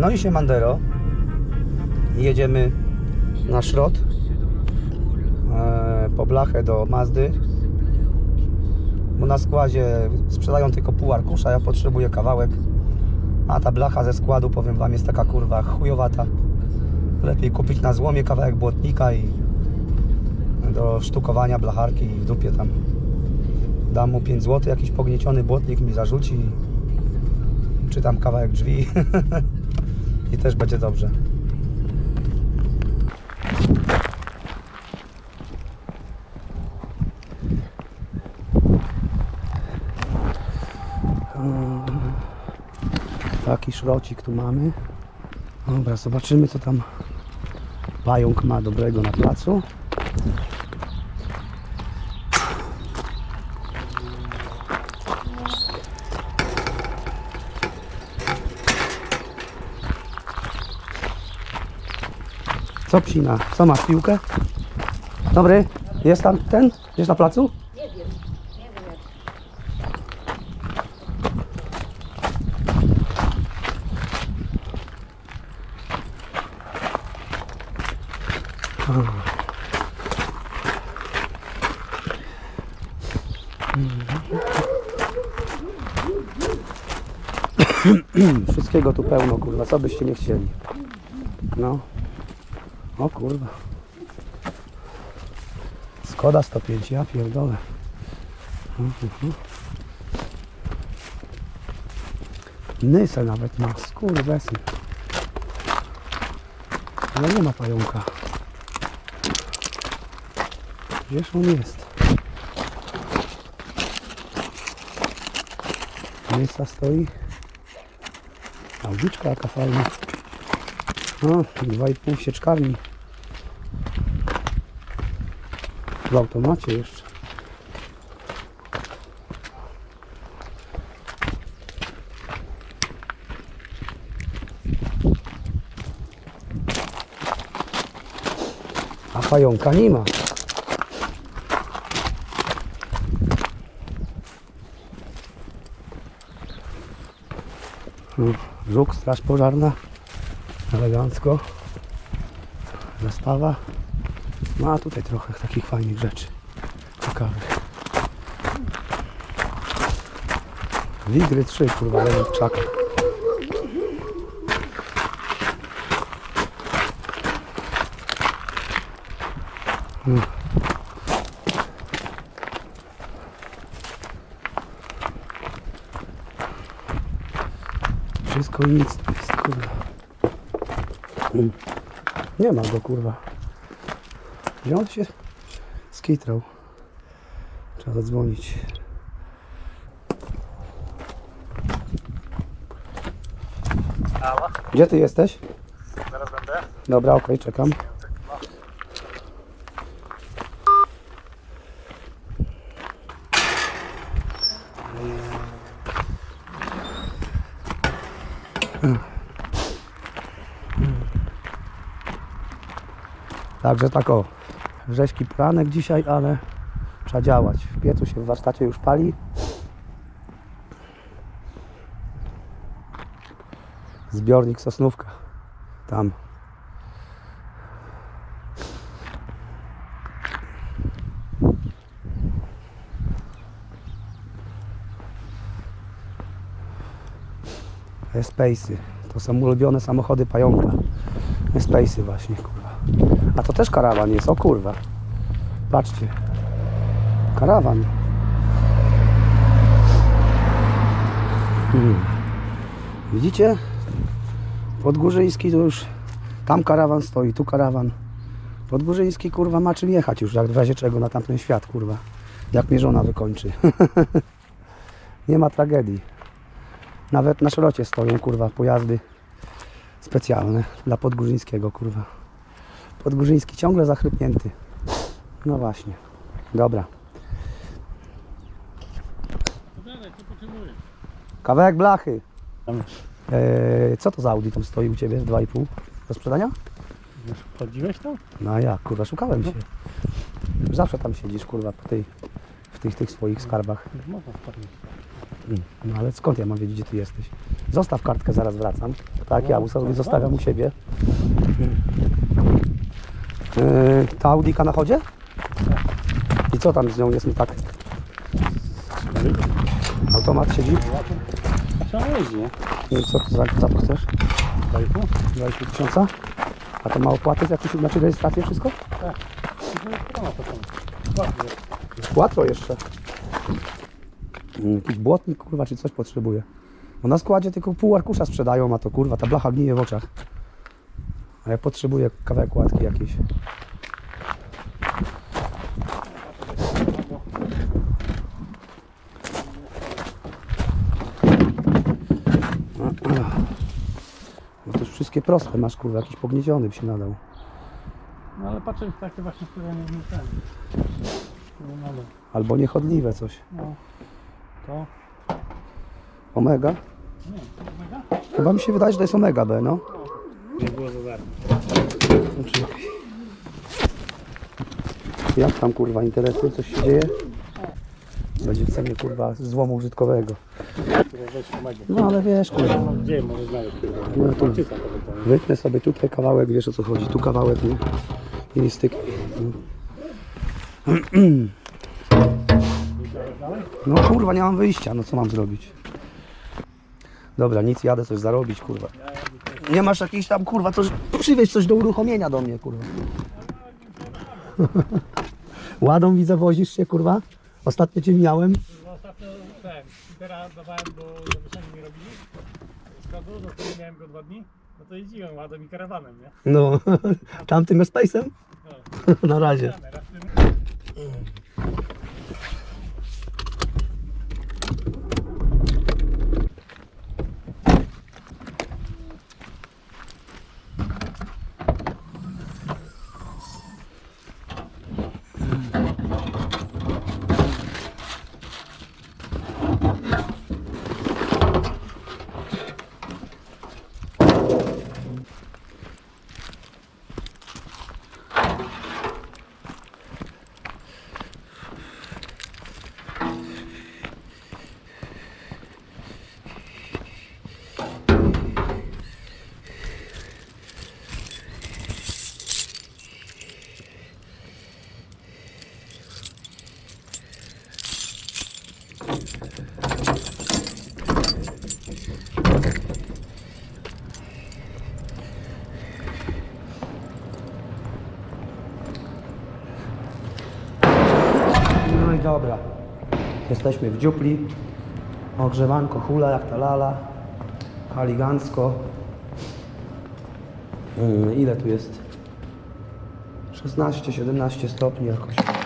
No i się Mandero. Jedziemy na szrot. E, po blachę do Mazdy. Bo na składzie sprzedają tylko pół arkusza, ja potrzebuję kawałek. A ta blacha ze składu, powiem Wam, jest taka kurwa chujowata. Lepiej kupić na złomie kawałek błotnika i do sztukowania blacharki i w dupie tam dam mu 5 zł, jakiś pognieciony błotnik mi zarzuci czy tam kawałek drzwi i też będzie dobrze. Mm, Taki szrocik tu mamy. Dobra, zobaczymy co tam pająk ma dobrego na placu. Co psina? Co masz piłkę? Dobry, jest tam ten? Jest na placu? Nie nie. Wszystkiego tu pełno, kurwa, co byście nie chcieli. No. O kurwa. Skoda 105, ja pierdolę. Nysę nawet ma, skurwesy. Ale nie ma pająka. Gdzież on jest? Nysa stoi. Audiczka jaka fajna. No, 2,5 sieczkarni. W automacie jeszcze. A pająka nie ma. No, Żuk, straż pożarna. Elegancko. Zastawa. No a tutaj trochę takich fajnych rzeczy. Ciekawych. Wigry 3, kurwa, krzakach. Hmm. Wszystko nic tu jest, kurwa. Nie ma go, kurwa. Gdzie on się skitrał? Trzeba zadzwonić. Halo, Gdzie ty jesteś? zaraz będę. Dobra, okej, czekam. Także tak o, rzeźki poranek dzisiaj, ale trzeba działać. W piecu się w warsztacie już pali. Zbiornik Sosnówka. Tam. Space'y. To są ulubione samochody pająka. Space'y właśnie, też karawan jest, o kurwa. Patrzcie. Karawan. Hmm. Widzicie? Podgórzyński to już tam karawan stoi, tu karawan. Podgórzyński kurwa ma czym jechać już, jak w razie czego na tamten świat, kurwa. Jak mnie żona wykończy. Nie ma tragedii. Nawet na szrocie stoją, kurwa, pojazdy specjalne dla Podgórzyńskiego, kurwa. Podgórzyński ciągle zachrypnięty. No właśnie. Dobra. Kawałek blachy. Eee, co to za Audi tam stoi u Ciebie? 2,5 do sprzedania? wchodziłeś tam? No a jak, kurwa, szukałem się. Zawsze tam siedzisz, kurwa, po tej, w tych, tych swoich skarbach. Można wchodzić. Mm. No ale skąd ja mam wiedzieć, gdzie Ty jesteś? Zostaw kartkę, zaraz wracam. Tak, ja sobie zostawiam u siebie. Yy, ta Audika na chodzie? I co tam z nią jest nie tak? Automat siedzi? Trzeba jeździ, nie? Co ty za, za to chcesz? Bajku? 20 tysiąca? A to ma opłaty jakieś, znaczy rejestrację wszystko? Bardzo. Łatwo jeszcze. Jakiś błotnik kurwa czy coś potrzebuje. Bo na składzie tylko pół arkusza sprzedają, a to kurwa ta blacha gnije w oczach. A ja potrzebuję kawałek łatki jakiejś. No to już wszystkie proste masz kurwa, jakiś pognieziony by się nadał. No ale patrzę w takie właśnie, które nie ten. Albo niechodliwe coś. No. To. Omega? Nie, to mega? Chyba mi się wydaje, że to jest Omega B, no. Nie było za darmo. Jak tam kurwa interesy? Coś się dzieje? Będzie w cenie kurwa złomu użytkowego. No ale wiesz kurwa, No, gdzie może znaleźć kurwa? No wytnę sobie tutaj kawałek, wiesz o co chodzi, tu kawałek, nie? I nie styk. Dalej? No kurwa, nie mam wyjścia, no co mam zrobić? Dobra, nic, jadę coś zarobić, kurwa. Nie masz jakiejś tam, kurwa, coś, przywieź coś do uruchomienia do mnie, kurwa. Ładą widzę, wozisz się, kurwa? Ostatnio cię miałem. No ostatnio ten, teraz dawałem do zawieszenia mi robili. Składu, no to miałem go dwa dni. No to jeździłem ładem i karawanem, nie? No, tamtym Space'em? No. Na razie. Dobra. Jesteśmy w dziupli. Ogrzewanko hula jak ta lala. Elegancko. Yy, ile tu jest? 16-17 stopni jakoś.